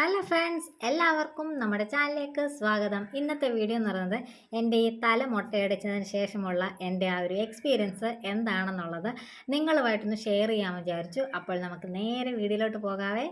Hello friends എല്ലാവർക്കും നമ്മുടെ ചാനലിലേക്ക് സ്വാഗതം. ഇന്നത്തെ വീഡിയോ എന്ന് പറയുന്നത് എന്റെ ഈ തല മുട്ടയടിച്ചതിന് ശേഷമുള്ള എന്റെ ആ ഒരു എക്സ്പീരിയൻസ് എന്താണെന്നുള്ളത് നിങ്ങളുമായിട്ടൊന്ന് ഷെയർ ചെയ്യാമെന്ന് വിചാരിച്ചു. അപ്പോൾ നമുക്ക് നേരെ വീഡിയോയിലോട്ട് പോകാവേ.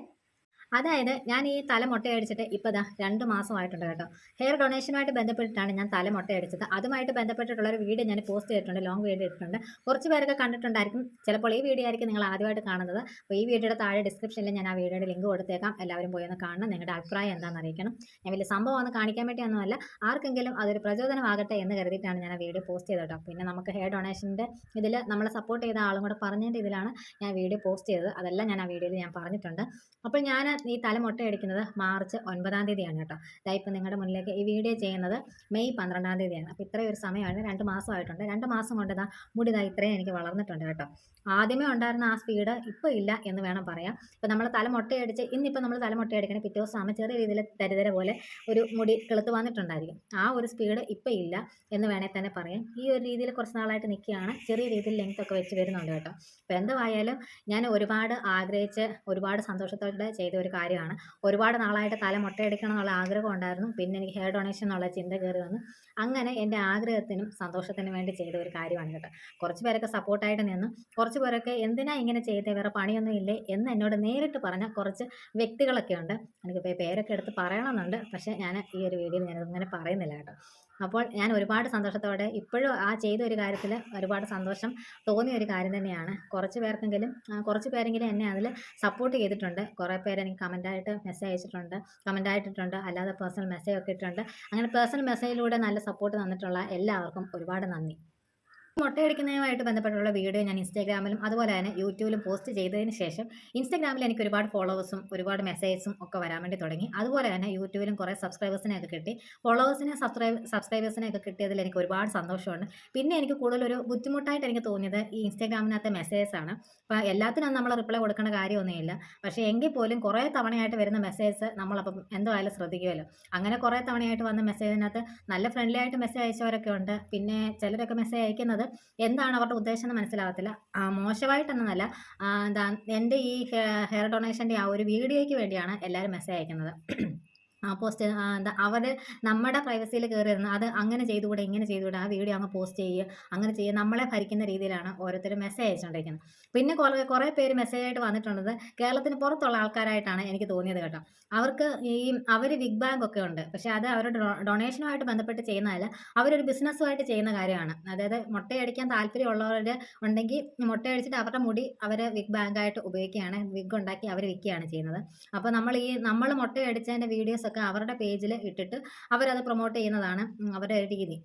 അതായത് ഞാൻ ഈ തല മുട്ടയടിച്ചിട്ട് ഇപ്പോൾ ദാ രണ്ട് മാസമായിട്ടുണ്ട് കേട്ടോ. ഹെയർ ഡൊണേഷനുമായിട്ട് ബന്ധപ്പെട്ടിട്ടാണ് ഞാൻ തല മുട്ടയടിച്ചത്. അതുമായിട്ട് ബന്ധപ്പെട്ടിട്ടുള്ള ഒരു വീഡിയോ ഞാൻ പോസ്റ്റ് ചെയ്തിട്ടുണ്ട് ലോങ് വീഡിയോ ഇട്ടിട്ടുണ്ട്. കുറച്ച് പേരൊക്കെ കണ്ടിട്ടുണ്ടായിരിക്കും. ചിലപ്പോൾ ഈ വീഡിയോ ആയിരിക്കും നിങ്ങൾ ആദ്യമായിട്ട് കാണുന്നത്. അപ്പോൾ ഈ വീഡിയോയുടെ താഴെ ഡിസ്ക്രിപ്ഷനിൽ ഞാൻ ആ വീഡിയോയുടെ ലിങ്ക് കൊടുത്തേക്കാം. എല്ലാവരും പോയി ഒന്ന് കാണണം. നിങ്ങളുടെ അഭിപ്രായം എന്താണെന്ന് അറിയിക്കണം. ഞാൻ വലിയ സംഭവം ഒന്ന് കാണിക്കാൻ വേണ്ടിയൊന്നുമല്ല ആർക്കെങ്കിലും അതൊരു പ്രചോദനമാകട്ടെ എന്ന് കരുതിയിട്ടാണ് ഞാൻ ആ വീഡിയോ പോസ്റ്റ് ചെയ്തത് കേട്ടോ. പിന്നെ നമുക്ക് ഹെയർ ഡൊണേഷന്റെ ഇതിൽ നമ്മളെ സപ്പോർട്ട് ചെയ്ത ആളും കൂടെ പറഞ്ഞതിന്റെ ഇതിലാണ് ഞാൻ വീഡിയോ പോസ്റ്റ് ചെയ്തത്. അതെല്ലാം ഞാൻ ആ വീഡിയോയിൽ ഞാൻ പറഞ്ഞിട്ടുണ്ട്. അപ്പോൾ ഞാൻ ഈ തല മുട്ടയടിക്കുന്നത് മാർച്ച് ഒൻപതാം തീയതിയാണ് കേട്ടോ. ഇതാ ഇപ്പം നിങ്ങളുടെ മുന്നിലേക്ക് ഈ വീഡിയോ ചെയ്യുന്നത് മെയ് പന്ത്രണ്ടാം തീയതിയാണ്. അപ്പോൾ ഇത്രയും ഒരു സമയമാണ് രണ്ട് മാസമായിട്ടുണ്ട്. രണ്ട് മാസം കൊണ്ട് ഇതാ മുടി ഇതാ ഇത്രയും എനിക്ക് വളർന്നിട്ടുണ്ട് കേട്ടോ. ആദ്യമേ ഉണ്ടായിരുന്ന ആ സ്പീഡ് ഇപ്പോൾ ഇല്ല എന്ന് വേണം പറയാം ഇപ്പോൾ നമ്മൾ തല മുട്ടയടിച്ച് ഇന്നിപ്പോൾ നമ്മൾ തല മുട്ടയടിക്കണേ പിറ്റേ ദിവസം ആകുമ്പോൾ ചെറിയ രീതിയിൽ തരിതര പോലെ ഒരു മുടി കിളുത്ത് വന്നിട്ടുണ്ടായിരിക്കും. ആ ഒരു സ്പീഡ് ഇപ്പോൾ ഇല്ല എന്ന് വേണേൽ തന്നെ പറയാം. ഈ ഒരു രീതിയിൽ കുറച്ച് നാളായിട്ട് നിൽക്കുകയാണ്. ചെറിയ രീതിയിൽ ലെങ്ത് ഒക്കെ വെച്ച് വരുന്നുണ്ട് കേട്ടോ. അപ്പോൾ എന്തായാലും ഞാൻ ഒരുപാട് ആഗ്രഹിച്ച് ഒരുപാട് സന്തോഷത്തോടെ ചെയ്ത ഒരു കാര്യമാണ്. ഒരുപാട് നാളായിട്ട് തല മുട്ടയടിക്കണം എന്നുള്ള ആഗ്രഹം ഉണ്ടായിരുന്നു. പിന്നെ എനിക്ക് ഹെയർ ഡൊണേഷൻ എന്നുള്ള ചിന്ത കയറി വന്നു. അങ്ങനെ എന്റെ ആഗ്രഹത്തിനും സന്തോഷത്തിനും വേണ്ടി ചെയ്ത ഒരു കാര്യമാണ് കേട്ടോ കുറച്ച് പേരൊക്കെ സപ്പോർട്ടായിട്ട് നിന്നു. കുറച്ച് പേരൊക്കെ എന്തിനാ ഇങ്ങനെ ചെയ്തേ? വേറെ പണിയൊന്നും ഇല്ലേ? എന്ന് എന്നോട് നേരിട്ട് പറഞ്ഞ കുറച്ച് വ്യക്തികളൊക്കെ ഉണ്ട്. എനിക്കിപ്പോൾ പേരൊക്കെ എടുത്ത് പറയണമെന്നുണ്ട്. പക്ഷേ ഞാൻ ഈ ഒരു വീഡിയോയിൽ ഞാനങ്ങനെ പറയുന്നില്ല കേട്ടോ. അപ്പോൾ ഞാൻ ഒരുപാട് സന്തോഷത്തോടെ ഇപ്പോഴും ആ ചെയ്ത ഒരു കാര്യത്തിൽ ഒരുപാട് സന്തോഷം തോന്നിയ ഒരു കാര്യം തന്നെയാണ്. കുറച്ച് പേർക്കെങ്കിലും കുറച്ച് പേരെങ്കിലും എന്നെ അതിൽ സപ്പോർട്ട് ചെയ്തിട്ടുണ്ട്. കുറേ പേര് എനിക്ക് കമന്റായിട്ട് മെസ്സേജ് അയച്ചിട്ടുണ്ട് കമന്റ് ആയിട്ടിട്ടുണ്ട് അല്ലാതെ പേഴ്സണൽ മെസ്സേജ് ഒക്കെ ഇട്ടിട്ടുണ്ട്. അങ്ങനെ പേഴ്സണൽ മെസ്സേജിലൂടെ നല്ല സപ്പോർട്ട് തന്നിട്ടുള്ള എല്ലാവർക്കും ഒരുപാട് നന്ദി. മുട്ടയടിക്കുന്നതുമായിട്ട് ബന്ധപ്പെട്ടുള്ള വീഡിയോ ഞാൻ ഇൻസ്റ്റാഗ്രാമിലും അതുപോലെ തന്നെ യൂട്യൂബിലും പോസ്റ്റ് ചെയ്തതിന് ശേഷം ഇൻസ്റ്റാഗ്രാമിൽ എനിക്ക് ഒരുപാട് ഫോളോവേഴ്സും ഒരുപാട് മെസ്സേജസും ഒക്കെ വരാൻ വേണ്ടി തുടങ്ങി. അതുപോലെ തന്നെ യൂട്യൂബിലും കുറേ സബ്സ്ക്രൈബേഴ്സിനെ ഒക്കെ കിട്ടി. ഫോളോവേഴ്സിനെ സബ്സ്ക്രൈബ് സബ്സ്ക്രൈബേഴ്സിനെയൊക്കെ കിട്ടിയതിൽ എനിക്ക് ഒരുപാട് സന്തോഷമുണ്ട്. പിന്നെ എനിക്ക് കൂടുതലൊരു ബുദ്ധിമുട്ടായിട്ട് എനിക്ക് തോന്നിയത് ഈ ഇൻസ്റ്റാഗ്രാമിനകത്തെ ആണ് അപ്പോൾ എല്ലാത്തിനും നമ്മൾ റിപ്ലൈ കൊടുക്കേണ്ട കാര്യമൊന്നുമില്ല. പക്ഷേ എങ്കിൽ പോലും കുറേ തവണയായിട്ട് വരുന്ന മെസ്സേജസ് നമ്മളപ്പം എന്തായാലും ശ്രദ്ധിക്കുമല്ലോ. അങ്ങനെ കുറേ തവണയായിട്ട് വന്ന മെസ്സേജിനകത്ത് നല്ല ഫ്രണ്ട്ലി ആയിട്ട് മെസ്സേജ് അയച്ചവരൊക്കെ ഉണ്ട്. പിന്നെ ചിലരൊക്കെ മെസ്സേജ് അയക്കുന്നത് എന്താണ് അവരുടെ ഉദ്ദേശം എന്ന് മനസ്സിലാവത്തില്ല. മോശമായിട്ടെന്നല്ല എന്താ എന്റെ ഈ ഹെയർ ഡൊണേഷന്റെ ആ ഒരു വീഡിയോയ്ക്ക് വേണ്ടിയാണ് എല്ലാവരും മെസ്സേജ് അയക്കുന്നത്. പോസ്റ്റ് എന്താ അവർ നമ്മുടെ പ്രൈവസിയിൽ കയറി ഇരുന്ന് അത് അങ്ങനെ ചെയ്തുകൂടെ ഇങ്ങനെ ചെയ്തുകൂടെ ആ വീഡിയോ അങ്ങ് പോസ്റ്റ് ചെയ്യുക അങ്ങനെ ചെയ്യുക നമ്മളെ ഭരിക്കുന്ന രീതിയിലാണ് ഓരോരുത്തരും മെസ്സേജ് അയച്ചുകൊണ്ടിരിക്കുന്നത് പിന്നെ കുറേ കുറേ പേര് മെസ്സേജ് ആയിട്ട് വന്നിട്ടുള്ളത് കേരളത്തിന് പുറത്തുള്ള ആൾക്കാരായിട്ടാണ് എനിക്ക് തോന്നിയത് കേട്ടോ. അവർക്ക് ഈ അവർ വിഗ് ബാങ്ക് ഒക്കെ ഉണ്ട്. പക്ഷേ അത് അവരുടെ ഡൊണേഷനുമായിട്ട് ബന്ധപ്പെട്ട് ചെയ്യുന്നതല്ല അവരൊരു ബിസിനസ്സുമായിട്ട് ചെയ്യുന്ന കാര്യമാണ്. അതായത് മുട്ടയടിക്കാൻ താല്പര്യമുള്ളവർ ഉണ്ടെങ്കിൽ മുട്ടയടിച്ചിട്ട് അവരുടെ മുടി അവർ വിഗ് ബാങ്കായിട്ട് ഉപയോഗിക്കുകയാണ് വിഗ് ഉണ്ടാക്കി അവർ വിൽക്കുകയാണ് ചെയ്യുന്നത്. അപ്പോൾ നമ്മൾ ഈ നമ്മൾ മുട്ടയടിച്ചതിന്റെ വീഡിയോസ് ഒക്കെ അവരുടെ പേജിൽ ഇട്ടിട്ട് അവരത് പ്രൊമോട്ട് ചെയ്യുന്നതാണ് അവരുടെ രീതി.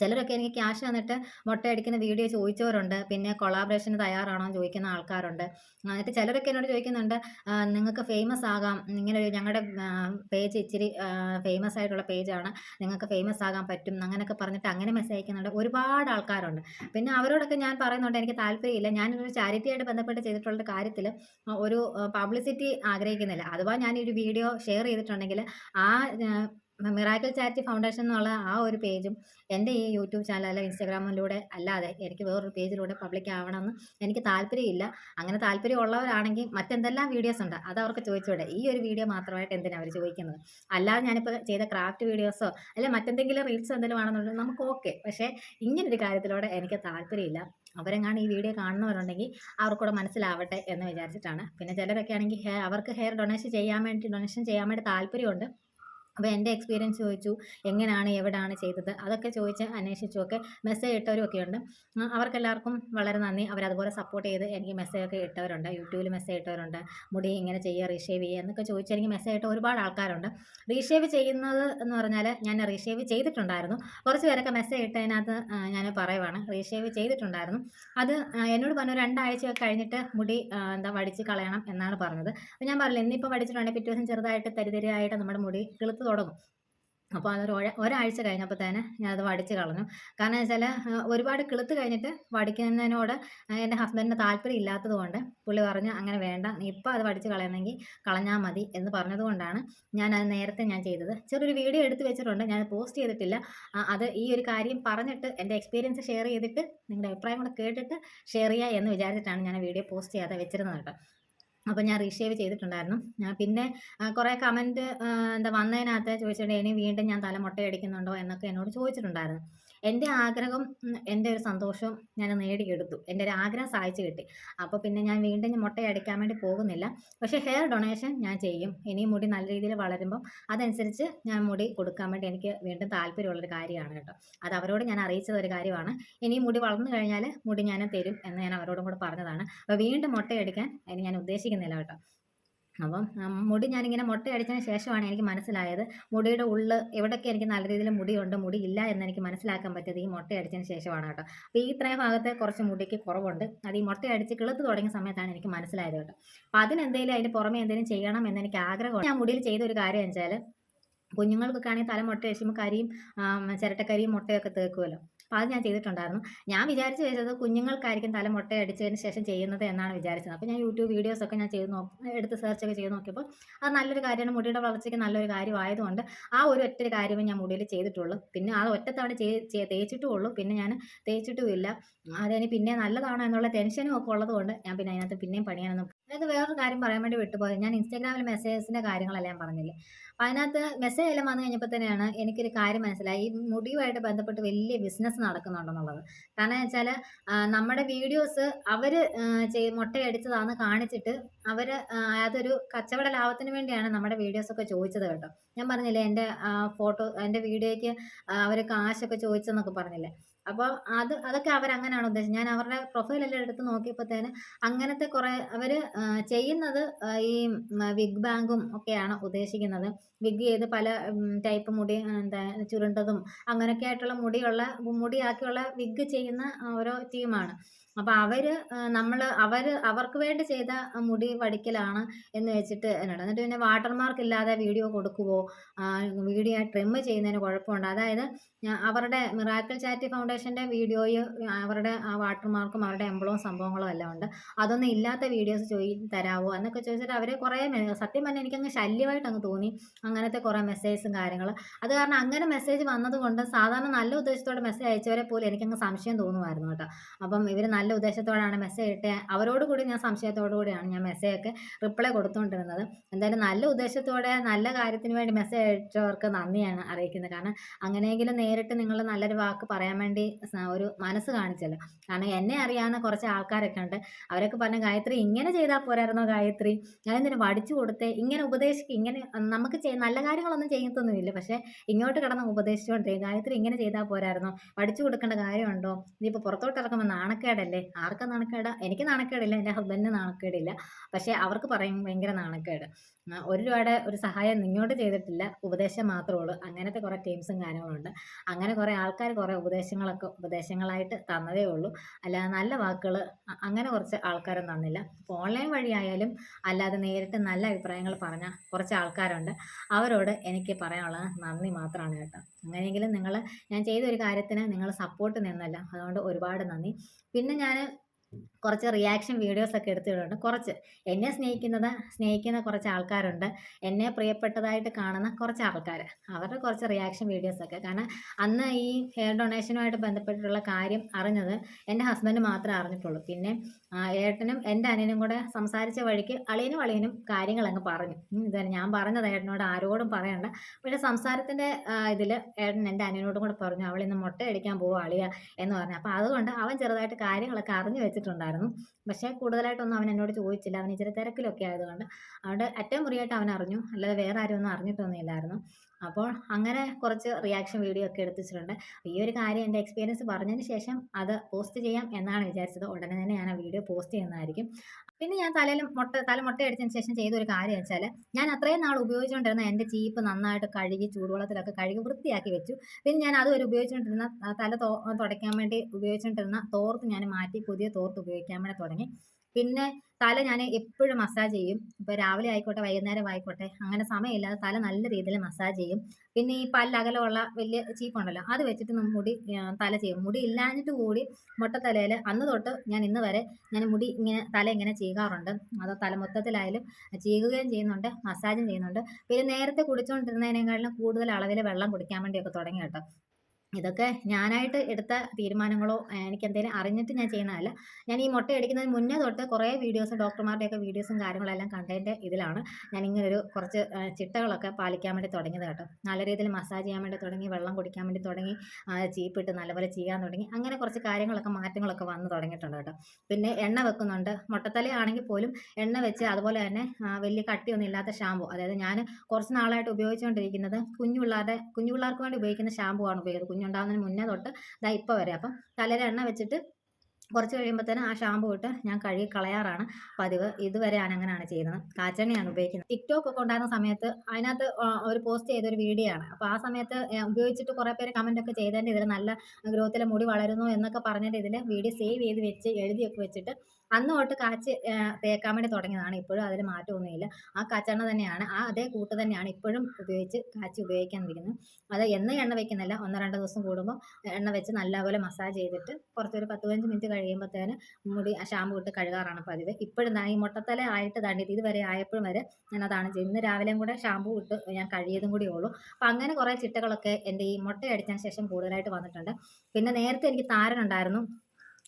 ചിലരൊക്കെ എനിക്ക് ക്യാഷ് തന്നിട്ട് മുട്ടയടിക്കുന്ന വീഡിയോ ചോദിച്ചവരുണ്ട്. പിന്നെ കൊളാബറേഷന് തയ്യാറാണോ ചോദിക്കുന്ന ആൾക്കാരുണ്ട്. എന്നിട്ട് ചിലരൊക്കെ എന്നോട് ചോദിക്കുന്നുണ്ട് നിങ്ങൾക്ക് ഫേമസ് ആകാം. ഇങ്ങനെ ഞങ്ങളുടെ പേജ് ഇച്ചിരി ഫേമസ് ആയിട്ടുള്ള പേജാണ് നിങ്ങൾക്ക് ഫേമസ് ആകാൻ പറ്റും. അങ്ങനെയൊക്കെ പറഞ്ഞിട്ട് അങ്ങനെ മെസ്സേജ് അയക്കുന്നുണ്ട്. ഒരുപാട് ആൾക്കാരുണ്ട്. പിന്നെ അവരോടൊക്കെ ഞാൻ പറയുന്നുണ്ട് എനിക്ക് താല്പര്യമില്ല. ഞാനൊരു ചാരിറ്റിയായിട്ട് ബന്ധപ്പെട്ട് ചെയ്തിട്ടുള്ള കാര്യത്തിൽ ഒരു പബ്ലിസിറ്റി ആഗ്രഹിക്കുന്നില്ല. അഥവാ ഞാൻ ഈ ഒരു വീഡിയോ ഷെയർ ചെയ്തിട്ടുണ്ടെങ്കിൽ ആ മിറാക്കിൾ ചാരിറ്റി ഫൗണ്ടേഷൻ എന്നുള്ള ആ ഒരു പേജും എന്റെ ഈ യൂട്യൂബ് ചാനൽ അല്ല ഇൻസ്റ്റാഗ്രാമിലൂടെ അല്ലാതെ എനിക്ക് വേറൊരു പേജിലൂടെ പബ്ലിക് ആവണമെന്ന് എനിക്ക് താല്പര്യമില്ല. അങ്ങനെ താല്പര്യമുള്ളവരാണെങ്കിൽ മറ്റെന്തെല്ലാം വീഡിയോസ് ഉണ്ട് അത് അവർക്ക് ചോദിച്ചൂടെ. ഈ ഒരു വീഡിയോ മാത്രമായിട്ട് എന്തിനാണ് അവർ ചോദിക്കുന്നത്? അല്ലാതെ ഞാനിപ്പോൾ ചെയ്ത ക്രാഫ്റ്റ് വീഡിയോസോ അല്ലെങ്കിൽ മറ്റെന്തെങ്കിലും റീൽസ് എന്തെങ്കിലും ആണെന്നുണ്ടെങ്കിൽ നമുക്ക് ഓക്കെ. പക്ഷേ ഇങ്ങനൊരു കാര്യത്തിലൂടെ എനിക്ക് താല്പര്യമില്ല. അവരെങ്ങാണ് ഈ വീഡിയോ കാണുന്നവരുണ്ടെങ്കിൽ അവർക്കൂടെ മനസ്സിലാവട്ടെ എന്ന് വിചാരിച്ചിട്ടാണ്. പിന്നെ ചിലരൊക്കെ ആണെങ്കിൽ അവർക്ക് ഹെയർ ഡൊണേഷൻ ചെയ്യാൻ വേണ്ടി ഡൊണേഷൻ ചെയ്യാൻ വേണ്ടി താല്പര്യമുണ്ട്. അപ്പോൾ എന്റെ എക്സ്പീരിയൻസ് ചോദിച്ചു എങ്ങനെയാണ് എവിടെയാണ് ചെയ്തത്? അതൊക്കെ ചോദിച്ച് അന്വേഷിച്ചു ഒക്കെ മെസ്സേജ് ഇട്ടവരും ഒക്കെ ഉണ്ട് അവർക്കെല്ലാവർക്കും വളരെ നന്ദി. അവരതുപോലെ സപ്പോർട്ട് ചെയ്ത് എനിക്ക് മെസ്സേജ് ഒക്കെ ഇട്ടവരുണ്ട്. യൂട്യൂബിൽ മെസ്സേജ് ഇട്ടവരുണ്ട്. മുടി ഇങ്ങനെ ചെയ്യുക റീഷേവ് ചെയ്യുക എന്നൊക്കെ ചോദിച്ച് എനിക്ക് മെസ്സേജ് ഇട്ട ഒരുപാട് ആൾക്കാരുണ്ട്. റീഷേവ് ചെയ്യുന്നത് എന്ന് പറഞ്ഞാൽ ഞാൻ റീഷേവ് ചെയ്തിട്ടുണ്ടായിരുന്നു. കുറച്ച് പേരൊക്കെ മെസ്സേജ് ഇട്ടതിനകത്ത് ഞാൻ പറയുവാണ്. റീഷേവ് ചെയ്തിട്ടുണ്ടായിരുന്നു. അത് എന്നോട് പറഞ്ഞു രണ്ടാഴ്ച കഴിഞ്ഞിട്ട് മുടി എന്താ വടിച്ച് കളയണം എന്നാണ് പറഞ്ഞത്. അപ്പോൾ ഞാൻ പറഞ്ഞില്ല ഇന്നിപ്പോൾ വടിച്ചിട്ടുണ്ടെങ്കിൽ പിറ്റേ ദിവസം ചെറുതായിട്ട് തരിതരിയായിട്ട് നമ്മുടെ മുടി കിളുത്ത് തുടങ്ങും. അപ്പോൾ അതൊരു ഒരാഴ്ച കഴിഞ്ഞപ്പോൾ തന്നെ ഞാനത് വടിച്ച് കളഞ്ഞു. കാരണം വെച്ചാൽ ഒരുപാട് കിളുത്ത് കഴിഞ്ഞിട്ട് വടിക്കുന്നതിനോട് എന്റെ ഹസ്ബൻഡിന് താല്പര്യം ഇല്ലാത്തത് കൊണ്ട് പുള്ളി പറഞ്ഞു അങ്ങനെ വേണ്ട. നീ ഇപ്പോൾ അത് വടിച്ച് കളയണമെങ്കിൽ കളഞ്ഞാൽ മതി എന്ന് പറഞ്ഞതുകൊണ്ടാണ് ഞാൻ അത് നേരത്തെ ഞാൻ ചെയ്തത്. ചെറിയൊരു വീഡിയോ എടുത്ത് വെച്ചിട്ടുണ്ട്. ഞാൻ പോസ്റ്റ് ചെയ്തിട്ടില്ല. അത് ഈ ഒരു കാര്യം പറഞ്ഞിട്ട് എന്റെ എക്സ്പീരിയൻസ് ഷെയർ ചെയ്തിട്ട് നിങ്ങളുടെ അഭിപ്രായം കൂടെ കേട്ടിട്ട് ഷെയർ ചെയ്യുക എന്ന് വിചാരിച്ചിട്ടാണ് ഞാൻ വീഡിയോ പോസ്റ്റ് ചെയ്യാതെ വെച്ചിരുന്നത് കേട്ടോ. അപ്പോൾ ഞാൻ റീഷേവ് ചെയ്തിട്ടുണ്ടായിരുന്നു. പിന്നെ കുറേ കമന്റ് എന്താ വന്നതിനകത്ത് ചോദിച്ചിട്ടുണ്ട് ഇനി വീണ്ടും ഞാൻ തല മുട്ടയടിക്കുന്നുണ്ടോ എന്നൊക്കെ എന്നോട് ചോദിച്ചിട്ടുണ്ടായിരുന്നു. എന്റെ ആഗ്രഹം എന്റെ ഒരു സന്തോഷം ഞാൻ നേടിയെടുത്തു. എന്റെ ഒരു ആഗ്രഹം സാധിച്ചു കിട്ടി. അപ്പോൾ പിന്നെ ഞാൻ വീണ്ടും മുട്ടയടിക്കാൻ വേണ്ടി പോകുന്നില്ല. പക്ഷേ ഹെയർ ഡൊണേഷൻ ഞാൻ ചെയ്യും. ഇനി മുടി നല്ല രീതിയിൽ വളരുമ്പം അതനുസരിച്ച് ഞാൻ മുടി കൊടുക്കാൻ വേണ്ടി എനിക്ക് വീണ്ടും താല്പര്യമുള്ളൊരു കാര്യമാണ് കേട്ടോ. അത് അവരോട് ഞാൻ അറിയിച്ചത് ഒരു കാര്യമാണ്. ഇനി മുടി വളർന്നു കഴിഞ്ഞാൽ മുടി ഞാൻ തരും എന്ന് ഞാൻ അവരോടും കൂടെ പറഞ്ഞതാണ്. അപ്പോൾ വീണ്ടും മുട്ടയടിക്കാൻ ഞാൻ ഉദ്ദേശിക്കുന്നില്ല കേട്ടോ. അപ്പം മുടി ഞാനിങ്ങനെ മുട്ടയടിച്ചതിന് ശേഷമാണ് എനിക്ക് മനസ്സിലായത്. മുടിയുടെ ഉള്ള് എവിടെയൊക്കെ എനിക്ക് നല്ല രീതിയിൽ മുടിയുണ്ട് മുടി ഇല്ല എന്ന് എനിക്ക് മനസ്സിലാക്കാൻ പറ്റിയത് ഈ മുട്ടയടിച്ചതിന് ശേഷമാണ് കേട്ടോ. അപ്പോൾ ഈ ഇത്രയും ഭാഗത്തെ കുറച്ച് മുടിക്ക് കുറവുണ്ട്. അത് ഈ മുട്ടയടിച്ച് കിളുത്ത് തുടങ്ങിയ സമയത്താണ് എനിക്ക് മനസ്സിലായത് കേട്ടോ. അപ്പോൾ അതിനെന്തെങ്കിലും അതിന് പുറമെ എന്തെങ്കിലും ചെയ്യണം എന്ന് എനിക്ക് ആഗ്രഹമാണ് ഞാൻ മുടിയിൽ ചെയ്ത ഒരു കാര്യം വെച്ചാൽ കുഞ്ഞുങ്ങൾക്കൊക്കെ ആണെങ്കിൽ തല മുട്ട അടിച്ചുമ്പോൾ കരിയും ചിരട്ടക്കരിയും മുട്ടയൊക്കെ തേക്കുമല്ലോ അപ്പോൾ അത് ഞാൻ ചെയ്തിട്ടുണ്ടായിരുന്നു. ഞാൻ വിചാരിച്ച് വെച്ചത് കുഞ്ഞുങ്ങൾക്കായിരിക്കും തല മുട്ട അടിച്ചതിന് ശേഷം ചെയ്യുന്നത് എന്നാണ് വിചാരിച്ചത്. അപ്പോൾ ഞാൻ യൂട്യൂബ് വീഡിയോസൊക്കെ ഞാൻ ചെയ്ത് നോക്കി എടുത്ത് സെർച്ചൊക്കെ ചെയ്ത് നോക്കിയപ്പോൾ അത് നല്ലൊരു കാര്യമാണ്. മുടിയുടെ വളർച്ചയ്ക്ക് നല്ലൊരു കാര്യമായതുകൊണ്ട് ആ ഒരു ഒറ്റ കാര്യമേ ഞാൻ മുടിയിൽ ചെയ്തിട്ടുള്ളൂ. പിന്നെ ആ ഒറ്റത്തവണ തേച്ചിട്ടും ഉള്ളൂ. പിന്നെ ഞാൻ തേച്ചിട്ടുമില്ല അതിന് പിന്നെ നല്ലതാണോ എന്നുള്ള ടെൻഷനും ഒക്കെ ഉള്ളതുകൊണ്ട് ഞാൻ പിന്നെ അതിനകത്ത് പിന്നെയും പണിയാനൊന്നും അതായത് വേറൊരു കാര്യം പറയാൻ വേണ്ടി വിട്ടുപോയത് ഞാൻ ഇൻസ്റ്റാഗ്രാമിൽ മെസ്സേജസിന്റെ കാര്യങ്ങളെല്ലാം ഞാൻ പറഞ്ഞില്ലേ. അപ്പൊ അതിനകത്ത് മെസ്സേജ് എല്ലാം വന്നു കഴിഞ്ഞപ്പോൾ തന്നെയാണ് എനിക്കൊരു കാര്യം മനസ്സിലായി. ഈ മുടിയുമായിട്ട് ബന്ധപ്പെട്ട് വലിയ ബിസിനസ് നടക്കുന്നുണ്ടെന്നുള്ളത്. കാരണം വെച്ചാൽ നമ്മുടെ വീഡിയോസ് അവർ ചെയ് മുട്ടയടിച്ചതാണെന്ന് കാണിച്ചിട്ട് അവർ അതൊരു കച്ചവട ലാഭത്തിന് വേണ്ടിയാണ് നമ്മുടെ വീഡിയോസൊക്കെ ചോദിച്ചത് കേട്ടോ. ഞാൻ പറഞ്ഞില്ലേ എന്റെ ഫോട്ടോ എന്റെ വീഡിയോയ്ക്ക് അവർ കാശൊക്കെ ചോദിച്ചെന്നൊക്കെ പറഞ്ഞില്ലേ. അപ്പോൾ അത് അതൊക്കെ അവരങ്ങനെയാണ് ഉദ്ദേശിച്ചത്. ഞാൻ അവരുടെ പ്രൊഫൈൽ പ്രൊഫൈലെല്ലാം എടുത്ത് നോക്കിയപ്പോഴത്തേന് അങ്ങനത്തെ കുറേ അവർ ചെയ്യുന്നത് ഈ വിഗ് ബാങ്കും ഒക്കെയാണ് ഉദ്ദേശിക്കുന്നത്. വിഗ് ചെയ്ത് പല ടൈപ്പ് മുടി എന്താ ചുരുണ്ടതും അങ്ങനെയൊക്കെ ആയിട്ടുള്ള മുടിയുള്ള മുടിയാക്കിയുള്ള വിഗ് ചെയ്യുന്ന ഓരോ ടീമാണ്. അപ്പോൾ അവർ നമ്മൾ അവർ അവർക്ക് വേണ്ടി ചെയ്ത മുടി വടിക്കലാണ് എന്ന് വെച്ചിട്ട് എന്നോട്. എന്നിട്ട് പിന്നെ വാട്ടർമാർക്ക് ഇല്ലാതെ വീഡിയോ കൊടുക്കുവോ? വീഡിയോ ട്രിം ചെയ്യുന്നതിന് കുഴപ്പമുണ്ട്. അതായത് അവരുടെ മിറാക്കിൾ ചാറ്റി ഫൗണ്ടേഷന്റെ വീഡിയോയും അവരുടെ ആ വാട്ടർമാർക്കും അവരുടെ എംബ്ലവും സംഭവങ്ങളും എല്ലാം ഉണ്ട്. അതൊന്നും ഇല്ലാത്ത വീഡിയോസ് ചോയി തരാമോ എന്നൊക്കെ ചോദിച്ചിട്ട് അവർ കുറേ സത്യം പറഞ്ഞാൽ എനിക്കങ്ങ് ശല്യമായിട്ട് അങ്ങ് തോന്നി. അങ്ങനത്തെ കുറേ മെസ്സേജസും കാര്യങ്ങൾ അത് കാരണം അങ്ങനെ മെസ്സേജ് വന്നതുകൊണ്ട് സാധാരണ നല്ല ഉദ്ദേശത്തോടെ മെസ്സേജ് അയച്ചവരെ പോലും എനിക്കങ്ങ് സംശയം തോന്നുമായിരുന്നു കേട്ടോ. അപ്പം ഇവർ നല്ല ഉദ്ദേശത്തോടാണ് മെസ്സേജ് ഇട്ട്. അവരോട് കൂടി ഞാൻ സംശയത്തോടു കൂടിയാണ് ഞാൻ മെസ്സേജൊക്കെ റിപ്ലൈ കൊടുത്തുകൊണ്ടിരുന്നത് എന്തായാലും നല്ല ഉദ്ദേശത്തോടെ നല്ല കാര്യത്തിന് വേണ്ടി മെസ്സേജ് അയച്ചവർക്ക് നന്ദിയാണ് അറിയിക്കുന്നത്. കാരണം അങ്ങനെയെങ്കിലും നേരിട്ട് നിങ്ങൾ നല്ലൊരു വാക്ക് പറയാൻ വേണ്ടി ഒരു മനസ്സ് കാണിച്ചല്ലോ. കാരണം എന്നെ അറിയാവുന്ന കുറച്ച് ആൾക്കാരൊക്കെ ഉണ്ട്. അവരൊക്കെ പറഞ്ഞു ഗായത്രി ഇങ്ങനെ ചെയ്താൽ പോരായിരുന്നോ ഗായത്രി? ഞാൻ എന്തിനു പഠിച്ചു കൊടുത്തേ? ഇങ്ങനെ ഉപദേശിക്കും ഇങ്ങനെ നമുക്ക് നല്ല കാര്യങ്ങളൊന്നും ചെയ്യത്തൊന്നുമില്ല. പക്ഷേ ഇങ്ങോട്ട് കിടന്ന് ഉപദേശിച്ചുകൊണ്ടേ ഗായത്രി ഇങ്ങനെ ചെയ്താൽ പോരായിരുന്നോ? പഠിച്ചു കൊടുക്കേണ്ട കാര്യമുണ്ടോ? ഇനിയിപ്പോൾ പുറത്തോട്ട് ഇറക്കുമ്പോൾ നാണക്കേടല്ലേ? ആർക്കും നാണക്കേടാ? എനിക്ക് നാണക്കേടില്ല. എന്റെ ഹസ്ബൻഡിന് നാണക്കേടില്ല. പക്ഷേ അവർക്ക് പറയും ഭയങ്കര നാണക്കേട്. ഒരു രൂപയുടെ ഒരു സഹായം നിങ്ങോട്ട് ചെയ്തിട്ടില്ല. ഉപദേശം മാത്രമേ ഉള്ളൂ. അങ്ങനത്തെ കുറേ ടീംസും കാര്യങ്ങളുണ്ട്. അങ്ങനെ കുറേ ആൾക്കാർ കുറേ ഉപദേശങ്ങളൊക്കെ ഉപദേശങ്ങളായിട്ട് തന്നതേ ഉള്ളൂ. അല്ലാതെ നല്ല വാക്കുകൾ അങ്ങനെ കുറച്ച് ആൾക്കാരും തന്നില്ല. ഓൺലൈൻ വഴിയായാലും അല്ലാതെ നേരിട്ട് നല്ല അഭിപ്രായങ്ങൾ പറഞ്ഞ കുറച്ച് ആൾക്കാരുണ്ട്. അവരോട് എനിക്ക് പറയാനുള്ള നന്ദി മാത്രമാണ് കേട്ടോ. അങ്ങനെയെങ്കിലും നിങ്ങൾ ഞാൻ ചെയ്ത ഒരു കാര്യത്തിന് നിങ്ങൾ സപ്പോർട്ട് നിന്നല്ല. അതുകൊണ്ട് ഒരുപാട് നന്ദി. പിന്നെ ഞാൻ കുറച്ച് റിയാക്ഷൻ വീഡിയോസൊക്കെ എടുത്തിട്ടുണ്ട് കുറച്ച് എന്നെ സ്നേഹിക്കുന്നത് സ്നേഹിക്കുന്ന കുറച്ച് ആൾക്കാരുണ്ട്. എന്നെ പ്രിയപ്പെട്ടതായിട്ട് കാണുന്ന കുറച്ച് ആൾക്കാർ അവരുടെ കുറച്ച് റിയാക്ഷൻ വീഡിയോസൊക്കെ കാരണം അന്ന് ഈ ഹെയർ ഡൊണേഷനുമായിട്ട് ബന്ധപ്പെട്ടിട്ടുള്ള കാര്യം അറിഞ്ഞത് എന്റെ ഹസ്ബൻഡ് മാത്രമേ അറിഞ്ഞിട്ടുള്ളൂ. പിന്നെ ഏട്ടനും എന്റെ അനിയനും കൂടെ സംസാരിച്ച വഴിക്ക് അളിയനും അളിയനും കാര്യങ്ങൾ അങ്ങ് പറഞ്ഞു. ഇതാണ് ഞാൻ പറഞ്ഞത് ഏട്ടനോട് ആരോടും പറയണ്ട. പക്ഷേ സംസാരത്തിന്റെ ഇതിൽ ഏട്ടൻ എന്റെ അനിയനോടും കൂടെ പറഞ്ഞു അവളിന്ന് മുട്ട അടിക്കാൻ പോവുക അളിയ എന്ന് പറഞ്ഞു. അപ്പോൾ അതുകൊണ്ട് അവൻ ചെറുതായിട്ട് കാര്യങ്ങളൊക്കെ അറിഞ്ഞു വെച്ചിട്ടുണ്ടായിരുന്നു പക്ഷേ കൂടുതലായിട്ടൊന്നും അവൻ എന്നോട് ചോദിച്ചില്ല. അവൻ ഇച്ചിരി തിരക്കിലൊക്കെ ആയതുകൊണ്ട് അവിടെ അറ്റം മുറിയായിട്ട് അവൻ അറിഞ്ഞു. അല്ലാതെ വേറെ ആരും ഒന്നും അറിഞ്ഞിട്ടൊന്നുമില്ലായിരുന്നു അപ്പോൾ അങ്ങനെ കുറച്ച് റിയാക്ഷൻ വീഡിയോ ഒക്കെ എടുത്തിട്ടുണ്ട് ഈ ഒരു കാര്യം എന്റെ എക്സ്പീരിയൻസ് പറഞ്ഞതിന് ശേഷം അത് പോസ്റ്റ് ചെയ്യാം എന്നാണ് വിചാരിച്ചത്. ഉടനെ തന്നെ ഞാൻ ആ വീഡിയോ പോസ്റ്റ് ചെയ്യുന്നതായിരിക്കും. പിന്നെ ഞാൻ തലയിൽ മുട്ട തല മുട്ട അടിച്ചതിന് ശേഷം ചെയ്ത ഒരു കാര്യം വെച്ചാൽ ഞാൻ അത്രയും നാൾ ഉപയോഗിച്ചുകൊണ്ടിരുന്ന എന്റെ ചീപ്പ് നന്നായിട്ട് കഴുകി ചൂടുവെള്ളത്തിലൊക്കെ കഴുകി വൃത്തിയാക്കി വെച്ചു. പിന്നെ ഞാൻ അത് അതുവരെ ഉപയോഗിച്ചുകൊണ്ടിരുന്ന തല തുടയ്ക്കാൻ വേണ്ടി ഉപയോഗിച്ചുകൊണ്ടിരുന്ന തോർത്ത് ഞാൻ മാറ്റി പുതിയ തോർത്ത് ഉപയോഗിക്കാൻ വേണ്ടി തുടങ്ങി. പിന്നെ തല ഞാൻ എപ്പോഴും മസാജ് ചെയ്യും. ഇപ്പോൾ രാവിലെ ആയിക്കോട്ടെ വൈകുന്നേരം ആയിക്കോട്ടെ അങ്ങനെ സമയമില്ലാതെ തല നല്ല രീതിയിൽ മസാജ് ചെയ്യും. പിന്നെ ഈ പല്ലകലമുള്ള വലിയ ചീപ്പുണ്ടല്ലോ അത് വെച്ചിട്ട് മുടി തല ചെയ്യും. മുടി ഇല്ലാഞ്ഞിട്ട് കൂടി മുട്ടത്തലയിൽ അന്ന് തൊട്ട് ഞാൻ ഇന്ന് വരെ ഞാൻ മുടി ഇങ്ങനെ തല ഇങ്ങനെ ചെയ്യാറുണ്ട് അത് തല മൊത്തത്തിലായാലും ചെയ്യുകയും ചെയ്യുന്നുണ്ട് മസാജും ചെയ്യുന്നുണ്ട്. പിന്നെ നേരത്തെ കുടിച്ചുകൊണ്ടിരുന്നതിനേക്കാളും കൂടുതൽ അളവിൽ വെള്ളം കുടിക്കാൻ വേണ്ടിയൊക്കെ തുടങ്ങി കേട്ടോ. ഇതൊക്കെ ഞാനായിട്ട് എടുത്ത തീരുമാനങ്ങളോ എനിക്ക് എന്തെങ്കിലും അറിഞ്ഞിട്ട് ഞാൻ ചെയ്യുന്നതല്ല. ഞാൻ ഈ മുട്ട അടിക്കുന്നതിന് മുന്നേ തൊട്ട് കുറേ വീഡിയോസ് ഡോക്ടർമാരുടെയൊക്കെ വീഡിയോസും കാര്യങ്ങളെല്ലാം കണ്ടതിന്റെ ഇതിലാണ്. ഞാൻ ഇങ്ങനൊരു കുറച്ച് ചിട്ടകളൊക്കെ പാലിക്കാൻ വേണ്ടി തുടങ്ങിയത് കേട്ടോ. നല്ല രീതിയിൽ മസാജ് ചെയ്യാൻ വേണ്ടി തുടങ്ങി വെള്ളം കുടിക്കാൻ വേണ്ടി തുടങ്ങി ചീപ്പിട്ട് നല്ലപോലെ ചെയ്യാൻ തുടങ്ങി അങ്ങനെ കുറച്ച് കാര്യങ്ങളൊക്കെ മാറ്റങ്ങളൊക്കെ വന്ന് തുടങ്ങിയിട്ടുണ്ട് കേട്ടോ. പിന്നെ എണ്ണ വെക്കുന്നുണ്ട്. മുട്ടത്തലയാണെങ്കിൽ പോലും എണ്ണ വെച്ച് അതുപോലെ തന്നെ വലിയ കട്ടിയൊന്നും ഇല്ലാത്ത ഷാമ്പു അതായത് ഞാൻ കുറച്ച് നാളായിട്ട് ഉപയോഗിച്ചുകൊണ്ടിരിക്കുന്നത് കുഞ്ഞു പിള്ളേരുടെ കുഞ്ഞു പിള്ളേർക്ക് വേണ്ടി ഉപയോഗിക്കുന്ന ഷാമ്പു ആണ് ഉപയോഗിക്കുന്നത് കുഞ്ഞുണ്ടാകുന്നതിന് മുന്നേ തൊട്ട് ഇതാ ഇപ്പോൾ വരെ. അപ്പം തലയിൽ എണ്ണ വെച്ചിട്ട് കുറച്ച് കഴിയുമ്പോഴത്തേനും ആ ഷാമ്പു ഇട്ട് ഞാൻ കഴുകി കളയാറാണ് പതിവ്. ഇതുവരെ ഞാൻ അങ്ങനെയാണ് ചെയ്യുന്നത്. കാച്ചെണ്ണയാണ് ഉപയോഗിക്കുന്നത്. ടിക്ടോക്ക് ഒക്കെ ഉണ്ടായിരുന്ന സമയത്ത് അതിനകത്ത് ഒരു പോസ്റ്റ് ചെയ്തൊരു വീഡിയോ ആണ്. അപ്പോൾ ആ സമയത്ത് ഉപയോഗിച്ചിട്ട് കുറേ പേര് കമന്റ് ഒക്കെ ചെയ്തതിന്റെ ഇതിൽ നല്ല ഗ്രോത്തിൽ മുടി വളരുന്നു എന്നൊക്കെ പറഞ്ഞിട്ട് ഇതിൽ വീഡിയോ സേവ് ചെയ്ത് വെച്ച് എഴുതിയൊക്കെ വെച്ചിട്ട് അന്ന് തൊട്ട് കാച്ച് തേക്കാൻ വേണ്ടി തുടങ്ങിയതാണ്. ഇപ്പോഴും അതിൽ മാറ്റമൊന്നുമില്ല. ആ കാച്ചെണ്ണ തന്നെയാണ് ആ അതേ കൂട്ട് തന്നെയാണ് ഇപ്പോഴും ഉപയോഗിച്ച് കാച്ചി ഉപയോഗിക്കാനിരിക്കുന്നത്. അത് എന്ന് എണ്ണ വെക്കുന്നില്ല. ഒന്നോ രണ്ടോ ദിവസം കൂടുമ്പോൾ എണ്ണ വെച്ച് നല്ലപോലെ മസാജ് ചെയ്തിട്ട് കുറച്ചൊരു പത്ത് പതിനഞ്ച് മിനിറ്റ് കഴിയുമ്പോഴത്തേന് മുടി ഷാമ്പു ഇട്ട് കഴുകാറാണ് പതിവ്. ഇപ്പോഴും ഈ മുട്ടത്തല ആയിട്ട് താണ്ടിയിട്ട് ഇതുവരെ ആയപ്പോഴും വരെ ഞാൻ അതാണ് ചെയ്യുന്നത്. ഇന്ന് രാവിലെയും കൂടെ ഷാമ്പു ഇട്ട് ഞാൻ കഴിയതും കൂടി ഉള്ളൂ. അപ്പം അങ്ങനെ കുറേ ചിട്ടകളൊക്കെ എന്റെ ഈ മുട്ട അടിച്ചതിന് ശേഷം കൂടുതലായിട്ട് വന്നിട്ടുണ്ട്. പിന്നെ നേരത്തെ എനിക്ക് താരനുണ്ടായിരുന്നു